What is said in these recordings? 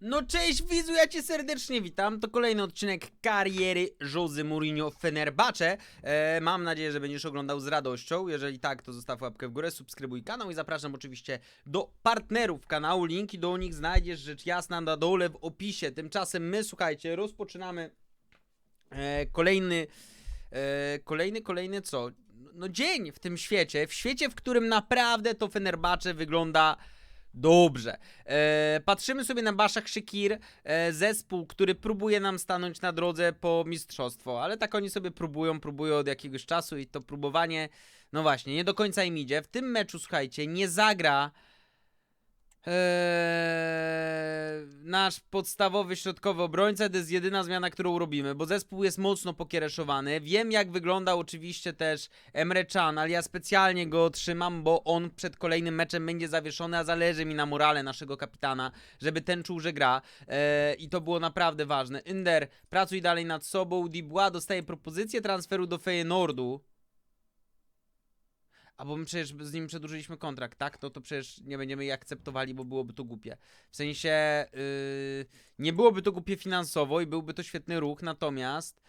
No cześć widzu, ja cię serdecznie witam. To kolejny odcinek kariery Jose Mourinho w Fenerbahce. E, mam nadzieję, że będziesz oglądał z radością. Jeżeli tak, to zostaw łapkę w górę, subskrybuj kanał i zapraszam oczywiście do partnerów kanału. Linki do nich znajdziesz rzecz jasna na dole w opisie. Tymczasem my, słuchajcie, rozpoczynamy e, kolejny, e, kolejny, kolejny co? No dzień w tym świecie, w świecie, w którym naprawdę to Fenerbahce wygląda dobrze. E, patrzymy sobie na Baszak Szykir, e, zespół, który próbuje nam stanąć na drodze po mistrzostwo, ale tak oni sobie próbują, próbują od jakiegoś czasu i to próbowanie, no właśnie, nie do końca im idzie. W tym meczu, słuchajcie, nie zagra Eee, nasz podstawowy środkowy obrońca to jest jedyna zmiana, którą robimy, bo zespół jest mocno pokiereszowany. Wiem, jak wygląda oczywiście też Emre Can, ale ja specjalnie go trzymam, bo on przed kolejnym meczem będzie zawieszony, a zależy mi na morale naszego kapitana, żeby ten czuł, że gra. Eee, I to było naprawdę ważne. Inder, pracuj dalej nad sobą. Dubois dostaje propozycję transferu do Feyenoordu. A bo my przecież z nim przedłużyliśmy kontrakt, tak? To to przecież nie będziemy jej akceptowali, bo byłoby to głupie. W sensie yy, nie byłoby to głupie finansowo i byłby to świetny ruch, natomiast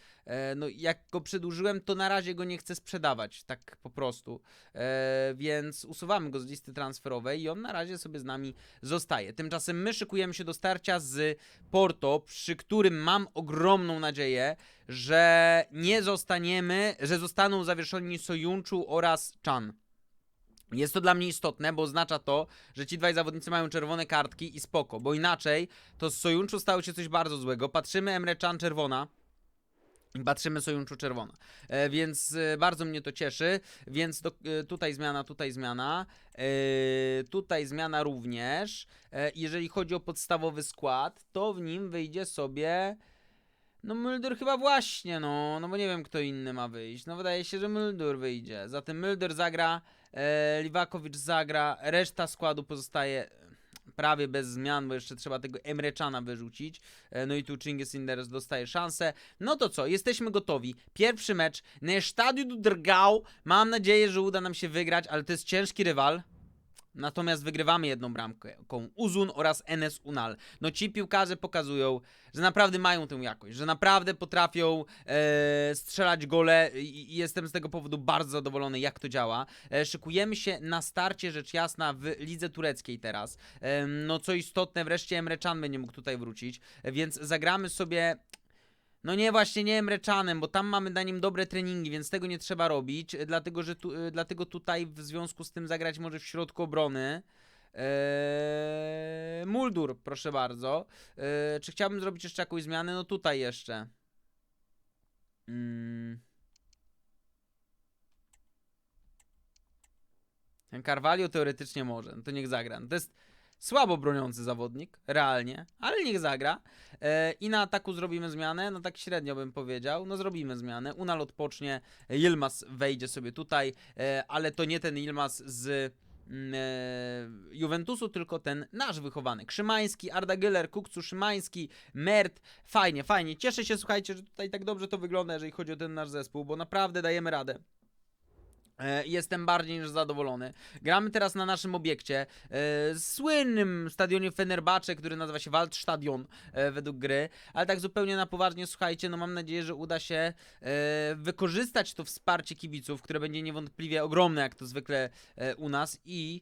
no jak go przedłużyłem, to na razie go nie chcę sprzedawać, tak po prostu. E, więc usuwamy go z listy transferowej i on na razie sobie z nami zostaje. Tymczasem my szykujemy się do starcia z Porto, przy którym mam ogromną nadzieję, że nie zostaniemy, że zostaną zawieszeni Sojunczu oraz Chan. Jest to dla mnie istotne, bo oznacza to, że ci dwaj zawodnicy mają czerwone kartki i spoko, bo inaczej to z Sojunczu stało się coś bardzo złego. Patrzymy Emre Can czerwona. Patrzymy Sojunczu czerwona. E, więc e, bardzo mnie to cieszy. Więc do, e, tutaj zmiana, tutaj zmiana. E, tutaj zmiana również. E, jeżeli chodzi o podstawowy skład, to w nim wyjdzie sobie. No Mulder chyba właśnie, no, no bo nie wiem kto inny ma wyjść. No wydaje się, że Mulder wyjdzie. Zatem Mulder zagra, e, Liwakowicz zagra, reszta składu pozostaje prawie bez zmian, bo jeszcze trzeba tego Emreczana wyrzucić. E, no i tu Chinggis Inders dostaje szansę. No to co, jesteśmy gotowi. Pierwszy mecz, na Stadio do Drgao. Mam nadzieję, że uda nam się wygrać, ale to jest ciężki rywal. Natomiast wygrywamy jedną bramkę. Uzun oraz Enes Unal. No ci piłkarze pokazują, że naprawdę mają tę jakość, że naprawdę potrafią e, strzelać gole i jestem z tego powodu bardzo zadowolony, jak to działa. E, szykujemy się na starcie, rzecz jasna, w lidze tureckiej teraz. E, no co istotne, wreszcie Emre Can będzie mógł tutaj wrócić, e, więc zagramy sobie no nie, właśnie nie Emreczanem, bo tam mamy na nim dobre treningi, więc tego nie trzeba robić, e, dlatego, że tu, e, dlatego tutaj w związku z tym zagrać może w środku obrony. Eee, Muldur, proszę bardzo. Eee, czy chciałbym zrobić jeszcze jakąś zmianę? No tutaj jeszcze. Mm. Ten Carvalho teoretycznie może, no to niech zagra. No to jest słabo broniący zawodnik, realnie, ale niech zagra. E, I na ataku zrobimy zmianę, no tak średnio bym powiedział, no zrobimy zmianę. Unal odpocznie, Yilmaz wejdzie sobie tutaj, e, ale to nie ten Yilmaz z mm, e, Juventusu, tylko ten nasz wychowany. Krzymański, Arda Güler, Kukcu, Szymański, Mert. Fajnie, fajnie. Cieszę się, słuchajcie, że tutaj tak dobrze to wygląda, jeżeli chodzi o ten nasz zespół, bo naprawdę dajemy radę. E, Jestem bardziej niż zadowolony. Gramy teraz na naszym obiekcie, e, słynnym stadionie Fenerbahce, który nazywa się Waldstadion e, według gry, ale tak zupełnie na poważnie, słuchajcie, no mam nadzieję, że uda się wykorzystać to wsparcie kibiców, które będzie niewątpliwie ogromne, jak to zwykle u nas i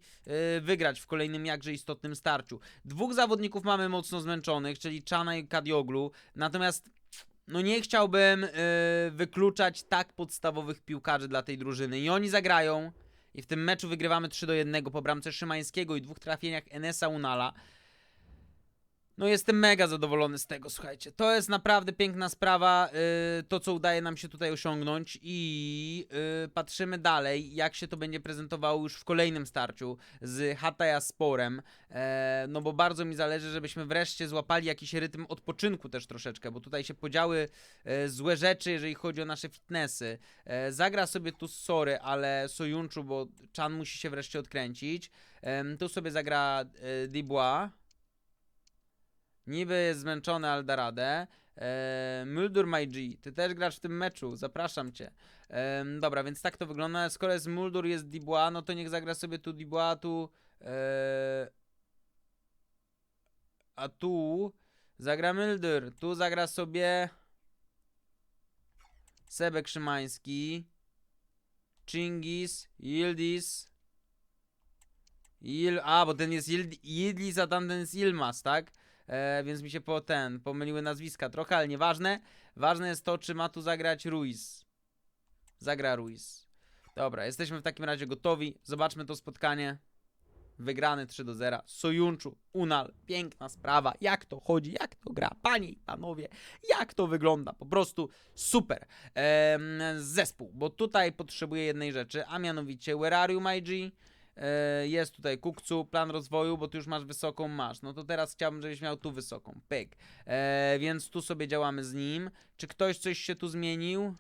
wygrać w kolejnym jakże istotnym starciu. Dwóch zawodników mamy mocno zmęczonych, czyli Czana i Kadioglu, natomiast no nie chciałbym y, wykluczać tak podstawowych piłkarzy dla tej drużyny. I oni zagrają. I w tym meczu wygrywamy 3 do 1 po bramce Szymańskiego i dwóch trafieniach Enesa Unala. No jestem mega zadowolony z tego, słuchajcie. To jest naprawdę piękna sprawa, y, to co udaje nam się tutaj osiągnąć i y, patrzymy dalej, jak się to będzie prezentowało już w kolejnym starciu z Hataya Sporem. E, no bo bardzo mi zależy, żebyśmy wreszcie złapali jakiś rytm odpoczynku też troszeczkę, bo tutaj się podziały e, złe rzeczy, jeżeli chodzi o nasze fitnessy. E, zagra sobie tu Sory, ale Sojunczu, bo Chan musi się wreszcie odkręcić. Tu sobie zagra Dubois. Niby jest zmęczony, ale da radę. Eee, Muldur My ty też grasz w tym meczu, zapraszam cię. Em, dobra, więc tak to wygląda. Skoro jest Muldur, jest Dubois, no to niech zagra sobie tu Dubois, tu... Eee, a tu zagra Milder. Tu zagra sobie Sebek Szymański, Chingis, Yildiz. Il, a, bo ten jest Yild- a tamten jest Ilmaz, tak? E, więc mi się po ten, pomyliły nazwiska trochę, ale nieważne. Ważne jest to, czy ma tu zagrać Ruiz. Zagra Ruiz. Dobra, jesteśmy w takim razie gotowi. Zobaczmy to spotkanie. Wygrany 3 do 0. Sojunczu, Unal, piękna sprawa. Jak to chodzi, jak to gra, panie i panowie, jak to wygląda. Po prostu super. Em, zespół, bo tutaj potrzebuję jednej rzeczy, a mianowicie Where are you, my G? E, Jest tutaj Kukcu, plan rozwoju, bo ty już masz wysoką, masz. No to teraz chciałbym, żebyś miał tu wysoką. Pyk. E, więc tu sobie działamy z nim. Czy ktoś coś się tu zmienił?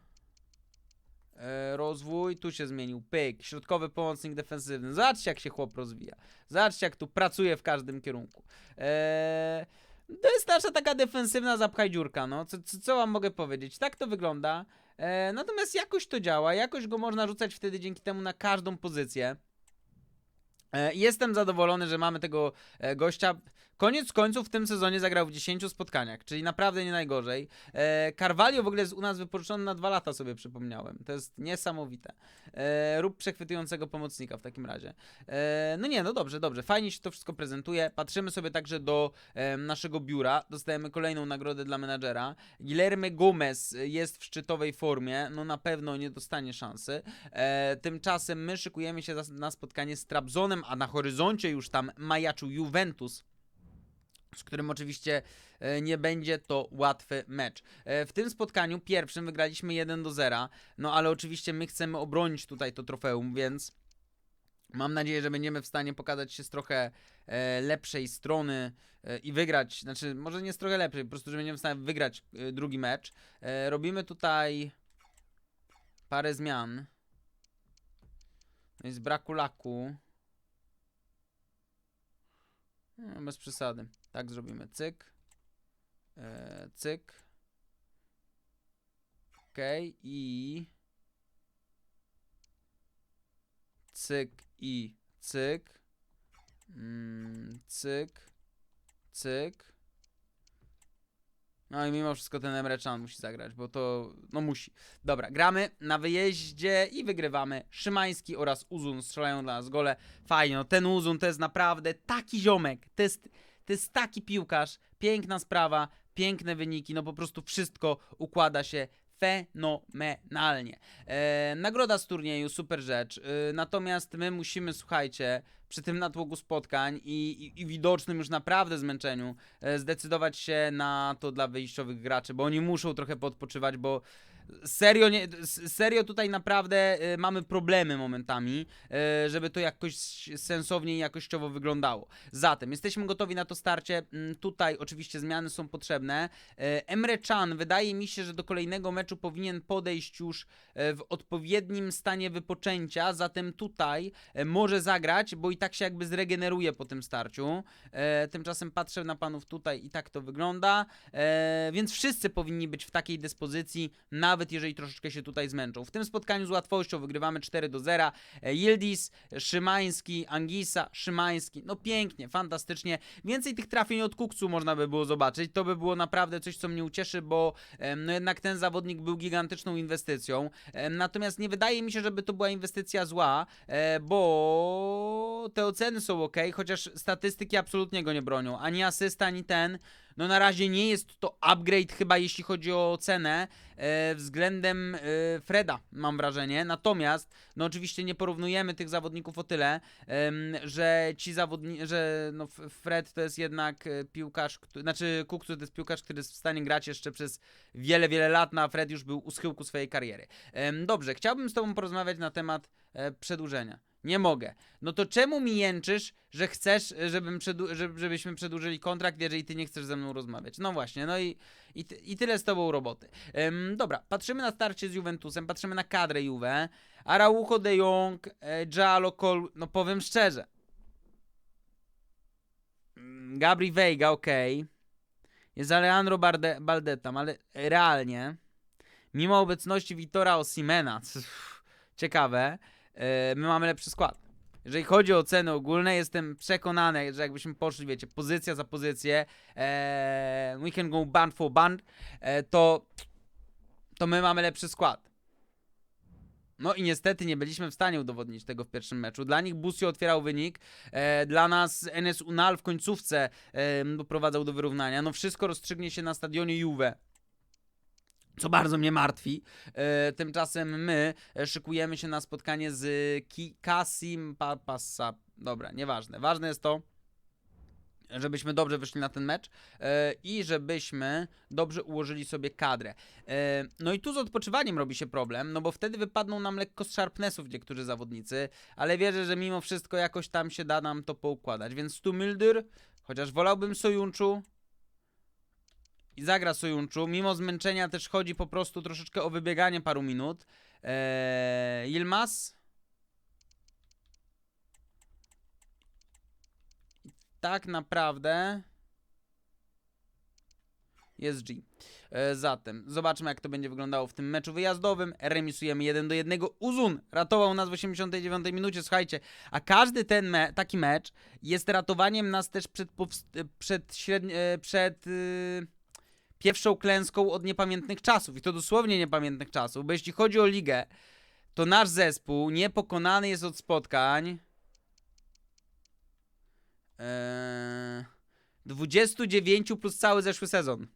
E, rozwój, tu się zmienił. Pyk. Środkowy pomocnik defensywny. Zobaczcie, jak się chłop rozwija. Zobaczcie, jak tu pracuje w każdym kierunku. E, to jest nasza taka defensywna zapchaj dziurka, no. Co, co, co wam mogę powiedzieć? Tak to wygląda. E, natomiast jakoś to działa. Jakoś go można rzucać wtedy dzięki temu na każdą pozycję. E, Jestem zadowolony, że mamy tego e, gościa. Koniec końców w tym sezonie zagrał w 10 spotkaniach, czyli naprawdę nie najgorzej. E, Carvalho w ogóle jest u nas wypożyczony na dwa lata, sobie przypomniałem. To jest niesamowite. E, rób przechwytującego pomocnika w takim razie. E, no nie, no dobrze, dobrze. Fajnie się to wszystko prezentuje. Patrzymy sobie także do e, naszego biura. Dostajemy kolejną nagrodę dla menadżera. Guilherme Gomez jest w szczytowej formie. No na pewno nie dostanie szansy. E, tymczasem my szykujemy się na spotkanie z Trabzonem, a na horyzoncie już tam majaczył Juventus z którym oczywiście e, nie będzie to łatwy mecz. E, W tym spotkaniu pierwszym wygraliśmy 1 do 0, no ale oczywiście my chcemy obronić tutaj to trofeum, więc mam nadzieję, że będziemy w stanie pokazać się z trochę e, lepszej strony i wygrać, znaczy może nie z trochę lepszej, po prostu, że będziemy w stanie wygrać drugi mecz. Robimy tutaj parę zmian. Z braku laku. No, bez przesady. Tak zrobimy. Cyk. E, cyk. Okej. I. Cyk i cyk. Mm, cyk. Cyk. No i mimo wszystko ten Emre Can musi zagrać, bo to, no musi. Dobra, gramy na wyjeździe i wygrywamy. Szymański oraz Uzun strzelają dla nas gole. Fajnie, no ten Uzun to jest naprawdę taki ziomek. To jest, to jest taki piłkarz. Piękna sprawa, piękne wyniki, no po prostu wszystko układa się fenomenalnie. E, nagroda z turnieju, super rzecz. E, natomiast my musimy, słuchajcie, przy tym natłoku spotkań i, i, i widocznym już naprawdę zmęczeniu, e, zdecydować się na to dla wyjściowych graczy, bo oni muszą trochę podpoczywać, bo serio, nie, serio tutaj naprawdę e, mamy problemy momentami, e, żeby to jakoś sensownie i jakościowo wyglądało. Zatem jesteśmy gotowi na to starcie. Mm, Tutaj oczywiście zmiany są potrzebne. E, Emre Can wydaje mi się, że do kolejnego meczu powinien podejść już e, w odpowiednim stanie wypoczęcia, zatem tutaj e, może zagrać, bo i tak się jakby zregeneruje po tym starciu. Tymczasem patrzę na panów tutaj i tak to wygląda. Więc wszyscy powinni być w takiej dyspozycji, nawet jeżeli troszeczkę się tutaj zmęczą. W tym spotkaniu z łatwością wygrywamy 4 do 0. E, Yildiz, Szymański, Angisa, Szymański. No pięknie, fantastycznie. Więcej tych trafień od Kukcu można by było zobaczyć. To by było naprawdę coś, co mnie ucieszy, bo no jednak ten zawodnik był gigantyczną inwestycją. Natomiast nie wydaje mi się, żeby to była inwestycja zła, e, bo te oceny są ok, chociaż statystyki absolutnie go nie bronią. Ani asysta, ani ten. No na razie nie jest to upgrade chyba jeśli chodzi o ocenę e, względem e, Freda, mam wrażenie. Natomiast, no oczywiście nie porównujemy tych zawodników o tyle, em, że ci zawodnicy, że no Fred to jest jednak e, piłkarz, znaczy Kukcu to jest piłkarz, który jest w stanie grać jeszcze przez wiele, wiele lat, no a Fred już był u schyłku swojej kariery. Em, dobrze, chciałbym z tobą porozmawiać na temat e, przedłużenia. Nie mogę. No to czemu mi jęczysz, że chcesz, e, żebym żeby- żebyśmy przedłużyli kontrakt, jeżeli ty nie chcesz ze mną rozmawiać? No właśnie, no i, i, i tyle z tobą roboty. Em, dobra, patrzymy na starcie z Juventusem, patrzymy na kadrę Juve. Araujo, De Jong, e, Giallo, Col... No powiem szczerze. Mm, Gabri Veiga, okej. Jest Alejandro Barde- Baldetam, ale realnie, mimo obecności Vitora Osimena, ciekawe, my mamy lepszy skład. Jeżeli chodzi o ceny ogólne, jestem przekonany, że jakbyśmy poszli, wiecie, pozycja za pozycję, e, we can go band for band, e, to, to my mamy lepszy skład. No i niestety nie byliśmy w stanie udowodnić tego w pierwszym meczu. Dla nich Busio otwierał wynik, e, dla nas NS Unal w końcówce e, doprowadzał do wyrównania. No wszystko rozstrzygnie się na stadionie Juve. Co bardzo mnie martwi. E, tymczasem my e, szykujemy się na spotkanie z Ki Kasim Papasa. Dobra, nieważne. Ważne jest to, żebyśmy dobrze wyszli na ten mecz e, i żebyśmy dobrze ułożyli sobie kadrę. E, no i tu z odpoczywaniem robi się problem, no bo wtedy wypadną nam lekko z sharpnessów niektórzy zawodnicy, ale wierzę, że mimo wszystko jakoś tam się da nam to poukładać. Więc tu Mildyr, chociaż wolałbym Sojunczu, i zagra Sojunczu. Mimo zmęczenia też chodzi po prostu troszeczkę o wybieganie paru minut. Eee. I Tak naprawdę jest G. E, zatem zobaczmy jak to będzie wyglądało w tym meczu wyjazdowym. Remisujemy 1 do 1. Uzun ratował nas w 89 minucie, słuchajcie, a każdy ten me taki mecz jest ratowaniem nas też przed, przed, e, przed yy, pierwszą klęską od niepamiętnych czasów. I to dosłownie niepamiętnych czasów, bo jeśli chodzi o ligę, to nasz zespół niepokonany jest od spotkań. Eee, 29 plus cały zeszły sezon.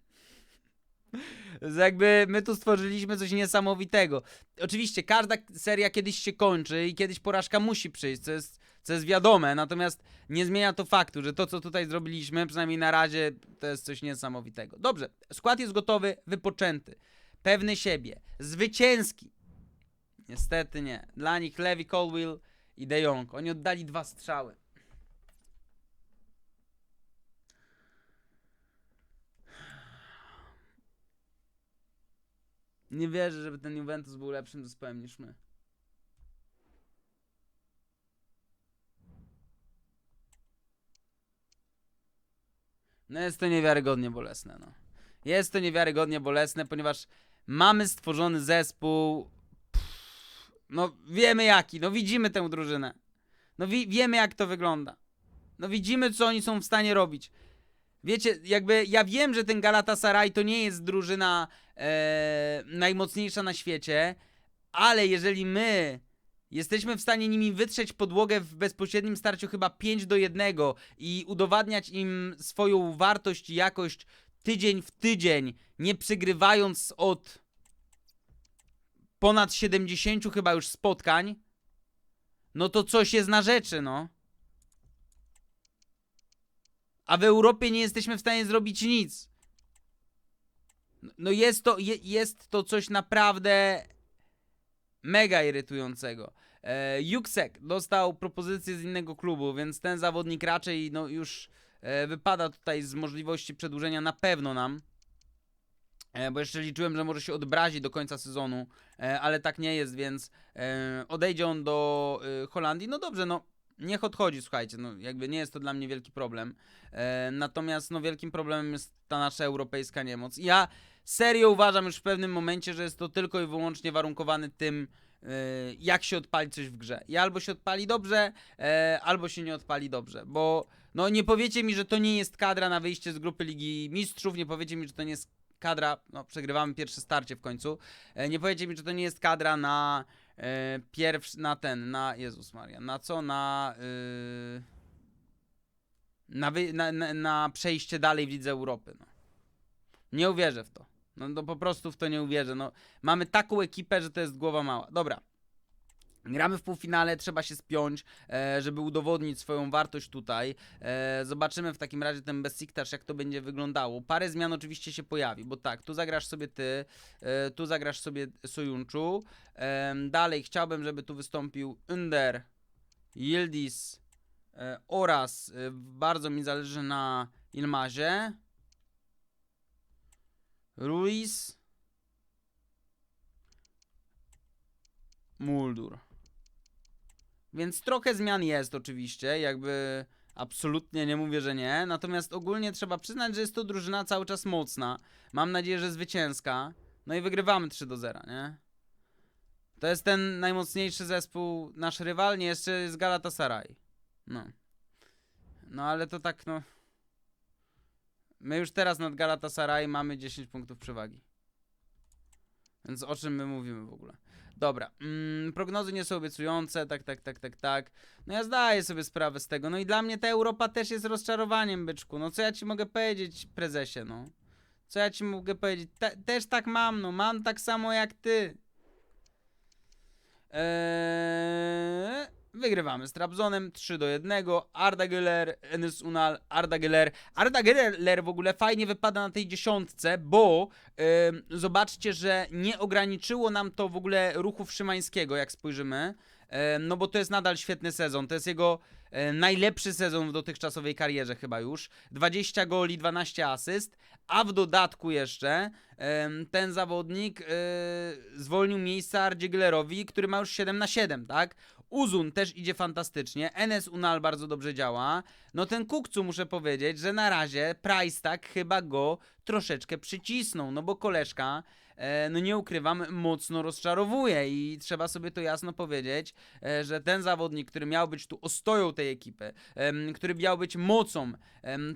Jakby my tu stworzyliśmy coś niesamowitego. Oczywiście każda seria kiedyś się kończy i kiedyś porażka musi przyjść, co jest, co jest wiadome, natomiast nie zmienia to faktu, że to co tutaj zrobiliśmy, przynajmniej na razie, to jest coś niesamowitego. Dobrze, skład jest gotowy, wypoczęty, pewny siebie, zwycięski. Niestety nie. Dla nich Levi Colwill i De Jong. Oni oddali dwa strzały. Nie wierzę, żeby ten Juventus był lepszym zespołem niż my. No jest to niewiarygodnie bolesne, no. Jest to niewiarygodnie bolesne, ponieważ mamy stworzony zespół. No wiemy jaki, no widzimy tę drużynę. No wi wiemy jak to wygląda. No widzimy co oni są w stanie robić. Wiecie, jakby ja wiem, że ten Galatasaray to nie jest drużyna e, najmocniejsza na świecie, ale jeżeli my jesteśmy w stanie nimi wytrzeć podłogę w bezpośrednim starciu chyba 5 do 1 i udowadniać im swoją wartość i jakość tydzień w tydzień, nie przygrywając od ponad 70 chyba już spotkań, no to coś jest na rzeczy, no. A w Europie nie jesteśmy w stanie zrobić nic. No jest to, je, jest to coś naprawdę mega irytującego. E, Juksek dostał propozycję z innego klubu, więc ten zawodnik raczej no, już e, wypada tutaj z możliwości przedłużenia na pewno nam. E, bo jeszcze liczyłem, że może się odbrazi do końca sezonu, e, ale tak nie jest, więc e, odejdzie on do e, Holandii. No dobrze, no niech odchodzi, słuchajcie, no jakby nie jest to dla mnie wielki problem. E, natomiast no wielkim problemem jest ta nasza europejska niemoc. Ja serio uważam już w pewnym momencie, że jest to tylko i wyłącznie warunkowany tym, e, jak się odpali coś w grze. I albo się odpali dobrze, e, albo się nie odpali dobrze, bo no nie powiecie mi, że to nie jest kadra na wyjście z grupy Ligi Mistrzów, nie powiecie mi, że to nie jest kadra, no przegrywamy pierwsze starcie w końcu, e, nie powiecie mi, że to nie jest kadra na pierwszy, na ten, na, Jezus Maria, na co, na... Yy... Na, wy, na, na, na przejście dalej w Lidze Europy. No. Nie uwierzę w to. No, no po prostu w to nie uwierzę. No, mamy taką ekipę, że to jest głowa mała. Dobra. Gramy w półfinale, trzeba się spiąć, e, żeby udowodnić swoją wartość tutaj. E, zobaczymy w takim razie ten Besiktas, jak to będzie wyglądało. Parę zmian oczywiście się pojawi, bo tak, tu zagrasz sobie ty, e, tu zagrasz sobie Sojunczu. E, dalej chciałbym, żeby tu wystąpił Under, Yildiz e, oraz e, bardzo mi zależy na Ilmazie. Ruiz. Muldur. Więc trochę zmian jest oczywiście, jakby absolutnie nie mówię, że nie. Natomiast ogólnie trzeba przyznać, że jest to drużyna cały czas mocna. Mam nadzieję, że zwycięska. No i wygrywamy 3 do 0, nie? To jest ten najmocniejszy zespół, nasz rywal, nie jeszcze jest Galatasaray. No. No ale to tak, no. My już teraz nad Galatasaray mamy 10 punktów przewagi. Więc o czym my mówimy w ogóle? Dobra, mm, prognozy nie są obiecujące, tak, tak, tak, tak, tak. No ja zdaję sobie sprawę z tego. No i dla mnie ta Europa też jest rozczarowaniem, byczku. No co ja ci mogę powiedzieć, prezesie, no? Co ja ci mogę powiedzieć? Te, też tak mam, no. Mam tak samo jak ty. Eee, wygrywamy z Trabzonem 3 do 1. Arda Güler, Enes Unal, Arda Güler. Arda Güler w ogóle fajnie wypada na tej dziesiątce, bo em, zobaczcie, że nie ograniczyło nam to w ogóle ruchów Szymańskiego, jak spojrzymy. No bo to jest nadal świetny sezon. To jest jego e, najlepszy sezon w dotychczasowej karierze chyba już. 20 goli, 12 asyst, a w dodatku jeszcze ten zawodnik e, zwolnił miejsca Ardzie Gülerowi, który ma już 7 na 7, tak? Uzun też idzie fantastycznie, NS Unal bardzo dobrze działa. No ten Kukcu muszę powiedzieć, że na razie Price tak chyba go troszeczkę przycisnął, no bo koleżka, no nie ukrywam, mocno rozczarowuje i trzeba sobie to jasno powiedzieć, e, że ten zawodnik, który miał być tu ostoją tej ekipy, który miał być mocą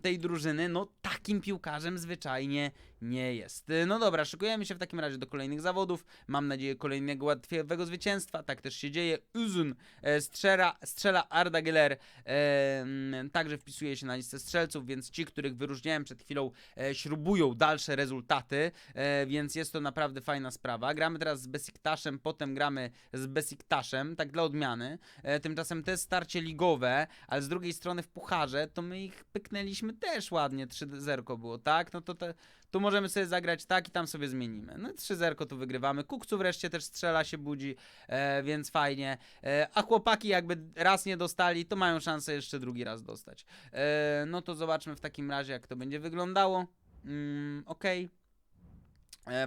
tej drużyny, no takim piłkarzem zwyczajnie nie jest. E, No dobra, szykujemy się w takim razie do kolejnych zawodów. Mam nadzieję kolejnego łatwego zwycięstwa. Tak też się dzieje. Uzun e, strzela, strzela Arda Geller. E, także wpisuje się na listę strzelców, więc ci, których wyróżniałem przed chwilą, e, śrubują dalsze rezultaty, e, więc jest to naprawdę fajna sprawa. Gramy teraz z Besiktaszem, potem gramy z Besiktaszem, tak dla odmiany. E, tymczasem jest starcie ligowe, ale z drugiej strony w pucharze to my ich pyknęliśmy też ładnie, 3-0 było, tak? No to te, tu możemy sobie zagrać tak i tam sobie zmienimy. No 3-0 tu wygrywamy. Kukcu wreszcie też strzela, się budzi, e, więc fajnie. E, a chłopaki jakby raz nie dostali, to mają szansę jeszcze drugi raz dostać. E, no to zobaczmy w takim razie, jak to będzie wyglądało. Mm, Okej. E,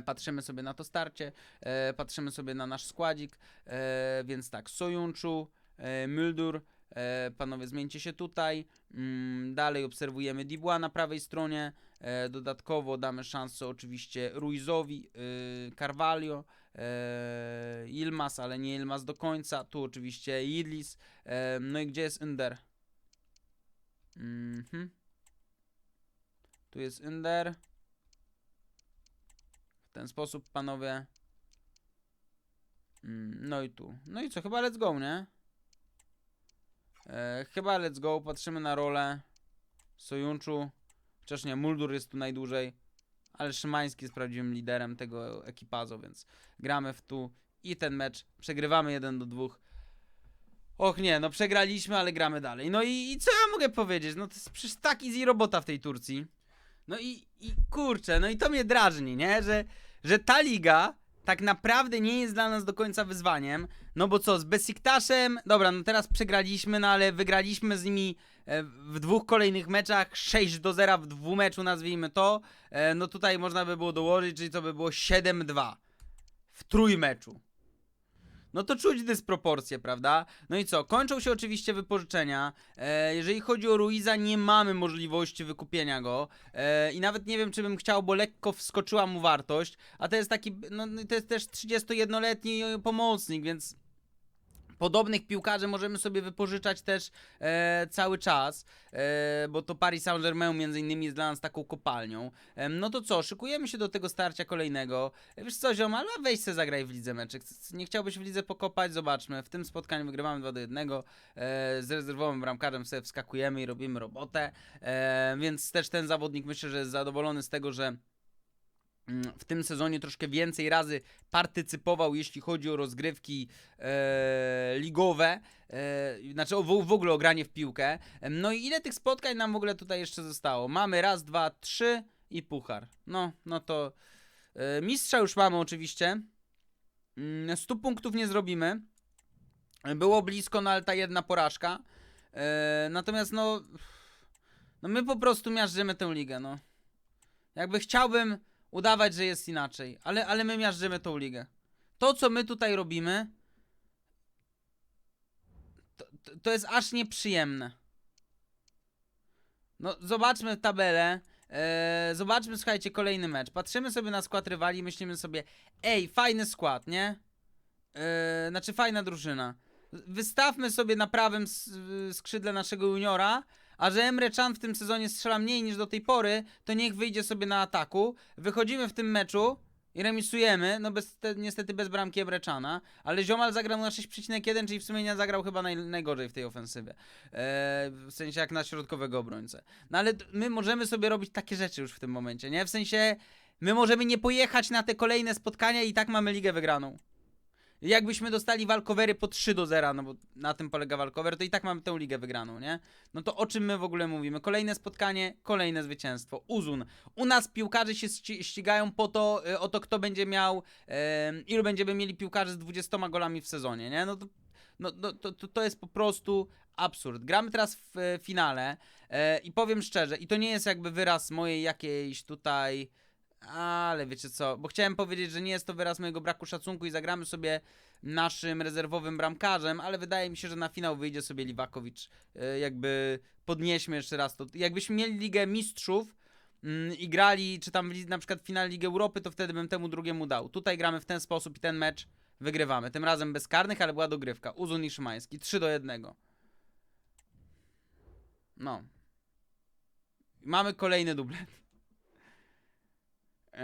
Patrzymy sobie na to starcie, e, patrzymy sobie na nasz składzik, e, więc tak, Sojunczu, e, Muldur, e, panowie zmieńcie się tutaj, mm, dalej obserwujemy Dibła na prawej stronie, e, dodatkowo damy szansę oczywiście Ruizowi, e, Carvalho, e, Ilmas, ale nie Ilmas do końca, tu oczywiście Idlis, e, no i gdzie jest Under? Mhm. Tu jest Under. Ten sposób, panowie. Mm, No i tu. No i co, chyba let's go, nie? E, chyba let's go, patrzymy na rolę Sojunczu. Chociaż nie, Muldur jest tu najdłużej. Ale Szymański jest prawdziwym liderem tego ekipazu, więc gramy w tu i ten mecz przegrywamy 1 do 2. Och nie, no przegraliśmy, ale gramy dalej. No i, i co ja mogę powiedzieć? No to jest przecież tak easy robota w tej Turcji. No i, i kurczę, no i to mnie drażni, nie? Że, że ta liga tak naprawdę nie jest dla nas do końca wyzwaniem. No bo co, z Besiktaszem, dobra, no teraz przegraliśmy, no ale wygraliśmy z nimi e, w dwóch kolejnych meczach 6 do 0 w dwumeczu, nazwijmy to. E, No tutaj można by było dołożyć, czyli to by było 7-2 w trójmeczu. No to czuć dysproporcje, prawda? No i co? Kończą się oczywiście wypożyczenia. E, jeżeli chodzi o Ruiza, nie mamy możliwości wykupienia go. E, I nawet nie wiem, czy bym chciał, bo lekko wskoczyła mu wartość. A to jest taki, no to jest też 31-letni pomocnik, więc podobnych piłkarzy możemy sobie wypożyczać też e, cały czas, e, bo to Paris Saint-Germain między innymi jest dla nas taką kopalnią. E, no to co, szykujemy się do tego starcia kolejnego. E, Wiesz co, ziom, ale weź se zagraj w lidze meczek. Nie chciałbyś w lidze pokopać? Zobaczmy. W tym spotkaniu wygrywamy 2 do 1. E, z rezerwowym bramkarzem sobie wskakujemy i robimy robotę. E, więc też ten zawodnik myślę, że jest zadowolony z tego, że w tym sezonie troszkę więcej razy partycypował, jeśli chodzi o rozgrywki e, ligowe, e, znaczy o, w, ogóle o granie w piłkę. Em, No i ile tych spotkań nam w ogóle tutaj jeszcze zostało? Mamy raz, dwa, trzy i puchar. No, no to e, mistrza już mamy oczywiście. Mm, 100 punktów nie zrobimy. Było blisko, no ale ta jedna porażka. E, natomiast no, no my po prostu miażdżymy tę ligę, no. Jakby chciałbym udawać, że jest inaczej, ale, ale my miażdżymy tą ligę. To, co my tutaj robimy, to, to, jest aż nieprzyjemne. No, zobaczmy tabelę. Eee, zobaczmy, słuchajcie, kolejny mecz. Patrzymy sobie na skład rywali i myślimy sobie, ej, fajny skład, nie? e, znaczy fajna drużyna. Wystawmy sobie na prawym skrzydle naszego juniora, a że Emre Can w tym sezonie strzela mniej niż do tej pory, to niech wyjdzie sobie na ataku. Wychodzimy w tym meczu i remisujemy, no bez, te, niestety bez bramki Emre Cana, ale Ziomal zagrał na 6,1, czyli w sumie nie zagrał chyba naj, najgorzej w tej ofensywie. E, w sensie jak na środkowego obrońcę. No ale my możemy sobie robić takie rzeczy już w tym momencie, nie? W sensie my możemy nie pojechać na te kolejne spotkania i tak mamy ligę wygraną. Jakbyśmy dostali walkowery po 3 do 0, no bo na tym polega walkover, to i tak mamy tę ligę wygraną, nie? No to o czym my w ogóle mówimy? Kolejne spotkanie, kolejne zwycięstwo. Uzun. U nas piłkarze się ści- ścigają po to, y, o to, kto będzie miał, em, ilu będziemy mieli piłkarzy z 20 golami w sezonie, nie? No to, no, no, to, to, to jest po prostu absurd. Gramy teraz w e, finale e, i powiem szczerze, i to nie jest jakby wyraz mojej jakiejś tutaj... Ale wiecie co, bo chciałem powiedzieć, że nie jest to wyraz mojego braku szacunku i zagramy sobie naszym rezerwowym bramkarzem, ale wydaje mi się, że na finał wyjdzie sobie Liwakowicz. E, Jakby podnieśmy jeszcze raz to. Jakbyśmy mieli Ligę Mistrzów mm, i grali, czy tam na przykład finał Ligi Europy, to wtedy bym temu drugiemu dał. Tutaj gramy w ten sposób i ten mecz wygrywamy. Tym razem bez karnych, ale była dogrywka. Uzun i Szymański. 3 do 1. No. Mamy kolejny dublet. Yy,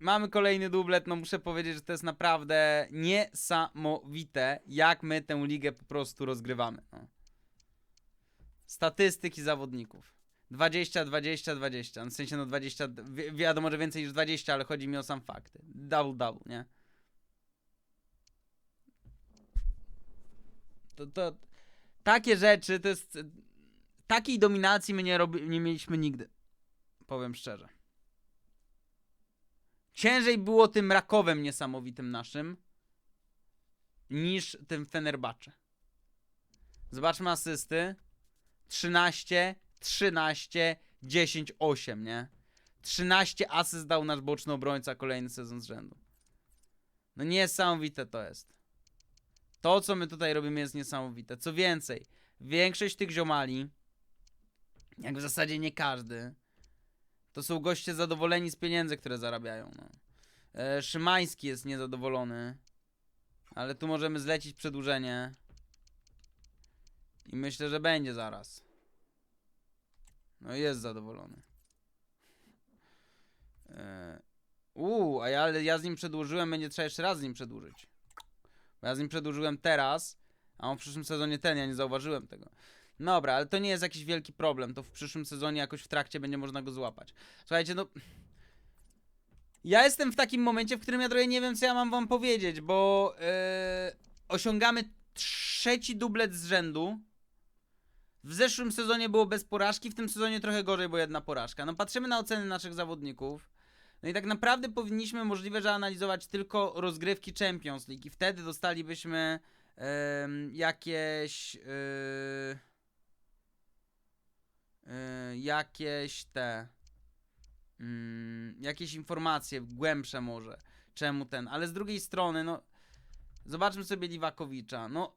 mamy kolejny dublet, no muszę powiedzieć, że to jest naprawdę niesamowite, jak my tę ligę po prostu rozgrywamy. No. Statystyki zawodników. 20, 20, 20. W sensie no 20, wi wiadomo, że więcej niż 20, ale chodzi mi o sam fakt. Double, double, nie? To, to, takie rzeczy, to jest... Takiej dominacji my nie, nie mieliśmy nigdy. Powiem szczerze. Ciężej było tym Rakowem niesamowitym naszym niż tym Fenerbacze. Zobaczmy asysty. 13, 13, 10, 8, nie? 13 asyst dał nasz boczny obrońca kolejny sezon z rzędu. No niesamowite to jest. To, co my tutaj robimy jest niesamowite. Co więcej, większość tych ziomali, jak w zasadzie nie każdy, to są goście zadowoleni z pieniędzy, które zarabiają. No. E, Szymański jest niezadowolony, ale tu możemy zlecić przedłużenie. I myślę, że będzie zaraz. No jest zadowolony. E, a ja, ja z nim przedłużyłem, będzie trzeba jeszcze raz z nim przedłużyć. Bo ja z nim przedłużyłem teraz, a on w przyszłym sezonie ten, ja nie zauważyłem tego. Dobra, ale to nie jest jakiś wielki problem, to w przyszłym sezonie jakoś w trakcie będzie można go złapać. Słuchajcie, no... Ja jestem w takim momencie, w którym ja trochę nie wiem, co ja mam wam powiedzieć, bo e, osiągamy trzeci dublet z rzędu. W zeszłym sezonie było bez porażki, w tym sezonie trochę gorzej, bo jedna porażka. No patrzymy na oceny naszych zawodników. No i tak naprawdę powinniśmy możliwe, że analizować tylko rozgrywki Champions League i wtedy dostalibyśmy em, jakieś yy, yy, jakieś te mm, jakieś informacje głębsze może czemu ten, ale z drugiej strony no zobaczmy sobie Liwakowicza, no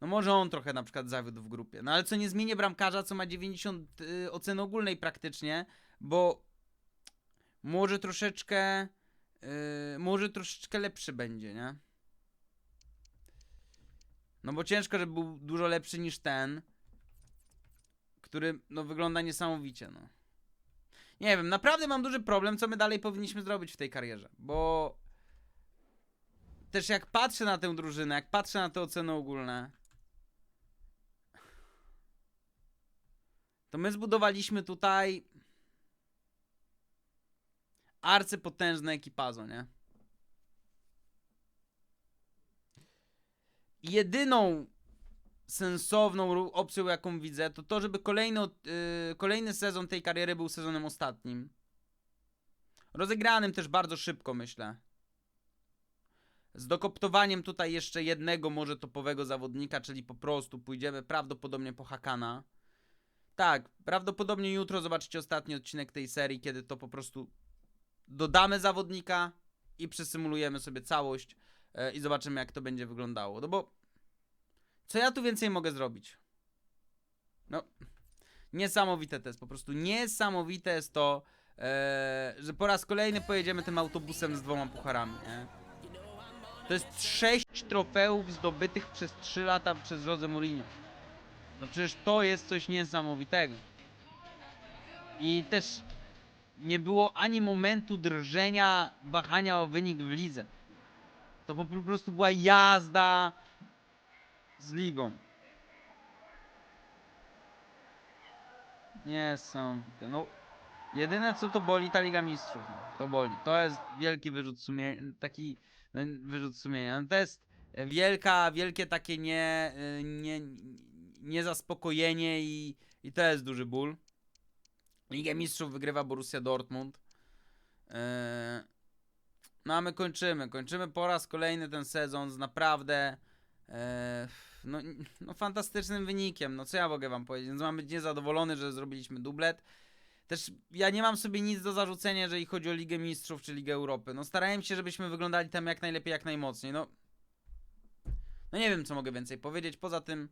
no może on trochę na przykład zawiódł w grupie, no ale co nie zmieni bramkarza, co ma 90 y, oceny ogólnej praktycznie, bo może troszeczkę yy, może troszeczkę lepszy będzie, nie? No bo ciężko, żeby był dużo lepszy niż ten, który no wygląda niesamowicie, no. Nie wiem, naprawdę mam duży problem, co my dalej powinniśmy zrobić w tej karierze, bo też jak patrzę na tę drużynę, jak patrzę na te oceny ogólne, to my zbudowaliśmy tutaj arcypotężne ekipazo, nie? Jedyną sensowną opcją, jaką widzę, to to, żeby kolejny, yy, kolejny sezon tej kariery był sezonem ostatnim. Rozegranym też bardzo szybko, myślę. Z dokoptowaniem tutaj jeszcze jednego może topowego zawodnika, czyli po prostu pójdziemy prawdopodobnie po Hakana. Tak, prawdopodobnie jutro zobaczycie ostatni odcinek tej serii, kiedy to po prostu dodamy zawodnika i przesymulujemy sobie całość e, i zobaczymy jak to będzie wyglądało. No bo co ja tu więcej mogę zrobić? No, niesamowite to jest, po prostu niesamowite jest to, e, że po raz kolejny pojedziemy tym autobusem z dwoma pucharami, nie? To jest 6 trofeów zdobytych przez 3 lata przez Jose Mourinho. No przecież to jest coś niesamowitego. I też nie było ani momentu drżenia, wahania o wynik w lidze. To po prostu była jazda z ligą. Niesamowite. No, jedyne co to boli ta Liga Mistrzów. No. To boli. To jest wielki wyrzut sumienia. Taki no, wyrzut sumienia. No, to jest wielka, wielkie takie nie, nie, niezaspokojenie i, i to jest duży ból. Ligę Mistrzów wygrywa Borussia Dortmund. Eee, no a my kończymy. Kończymy po raz kolejny ten sezon z naprawdę eee, no, no fantastycznym wynikiem. No co ja mogę wam powiedzieć? Więc mam być niezadowolony, że zrobiliśmy dublet. Też ja nie mam sobie nic do zarzucenia, jeżeli chodzi o Ligę Mistrzów czy Ligę Europy. No starałem się, żebyśmy wyglądali tam jak najlepiej, jak najmocniej. No, no nie wiem, co mogę więcej powiedzieć. Poza tym,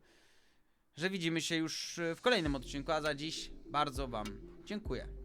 że widzimy się już w kolejnym odcinku, a za dziś bardzo wam dziękuję.